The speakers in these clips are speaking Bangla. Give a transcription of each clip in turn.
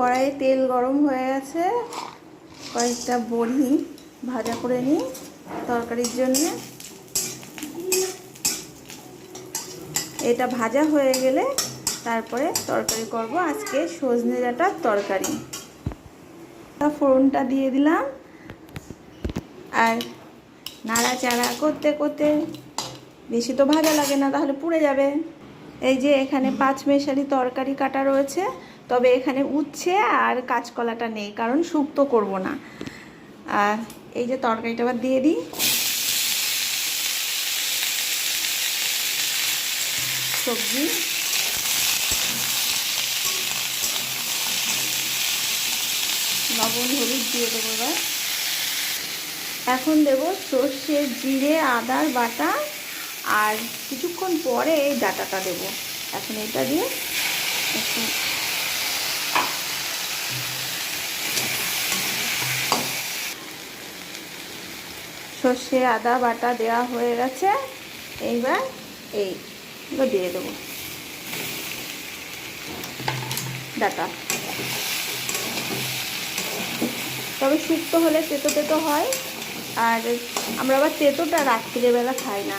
কড়াইয়ে তেল গরম হয়ে গেছে। কয়েকটা বড়ি ভাজা করে নিই তরকারির জন্য। এটা ভাজা হয়ে গেলে তারপরে তরকারি করব আজকে সজনে ডাঁটার তরকারি। ফোড়নটা দিয়ে দিলাম। আর নাড়াচাড়া করতে করতে বেশি তো ভাজা লাগে না, তাহলে পুড়ে যাবে। এই যে এখানে পাঁচ মেশালি তরকারি কাটা রয়েছে, তবে এখানে উচ্ছে আর কাঁচকলাটা নেই, কারণ শুক্তো করব না। আর এই যে তরকারিটা আবার দিয়ে দিই। সবজি। লবণ, হলুদ দিয়ে দেবো এবার। এখন দেব সর্ষে, জিরে আদার বাটা আর কিছুক্ষণ পরে এই ডাটাটা দেব। এখন এটা দিয়ে একটু সর্ষে, আদা, বাটা দেওয়া হয়ে গেছে। এইবার এইগুলো দিয়ে দেবো ডাটা। তবে শুক্তো হলে তেতো তেতো হয়। আর আমরা আবার তেতোটা রাত্রিবেলা খাই না।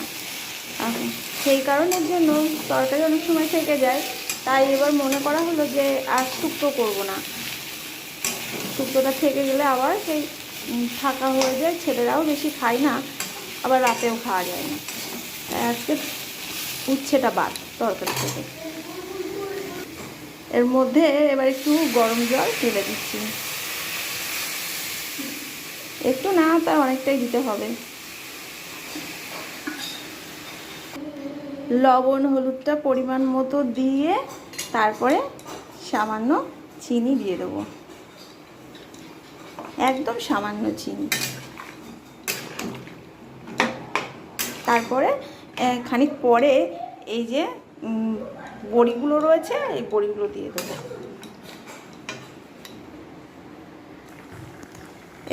সেই কারণের জন্য তরকারি অনেক সময় থেকে যায়। তাই এবার মনে করা হলো যে আর শুক্তো করব না। শুক্তোটা থেকে গেলে আবার সেই ফাঁকা হয়ে যায়, ছেলেরাও বেশি খায় না, আবার রাতেও খাওয়া যায় না। আজকে উচ্ছেটা বাদ তরকারি থেকে। এর মধ্যে এবার একটু গরম জল ঢেলে দিচ্ছি। একটু না তার অনেকটাই দিতে হবে। লবণ, হলুদটা পরিমাণ মতো দিয়ে তারপরে সামান্য চিনি দিয়ে দেবো। একদম সামান্য চিনি। তারপরে খানিক পরে এই যে বড়িগুলো রয়েছে, এই বড়িগুলো দিয়ে দেবো।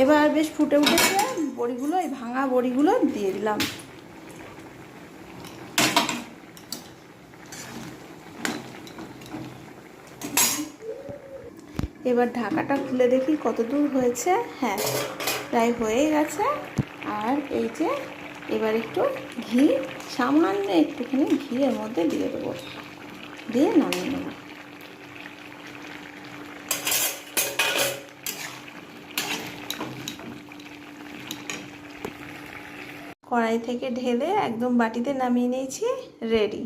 এবার বেশ ফুটে উঠেছে, বড়িগুলো, এই ভাঙা বড়িগুলো দিয়ে দিলাম। এবার ঢাকাটা খুলে দেখি কত দূর হয়েছে। হ্যাঁ প্রায় হয়ে গেছে। আর এই যে এবার একটু ঘি, সামান্য একটুখানি ঘি এর মধ্যে দিয়ে দেবো। দিয়ে নামিয়ে নেব। কড়াই থেকে ঢেলে একদম বাটিতে নামিয়ে নিয়েছি রেডি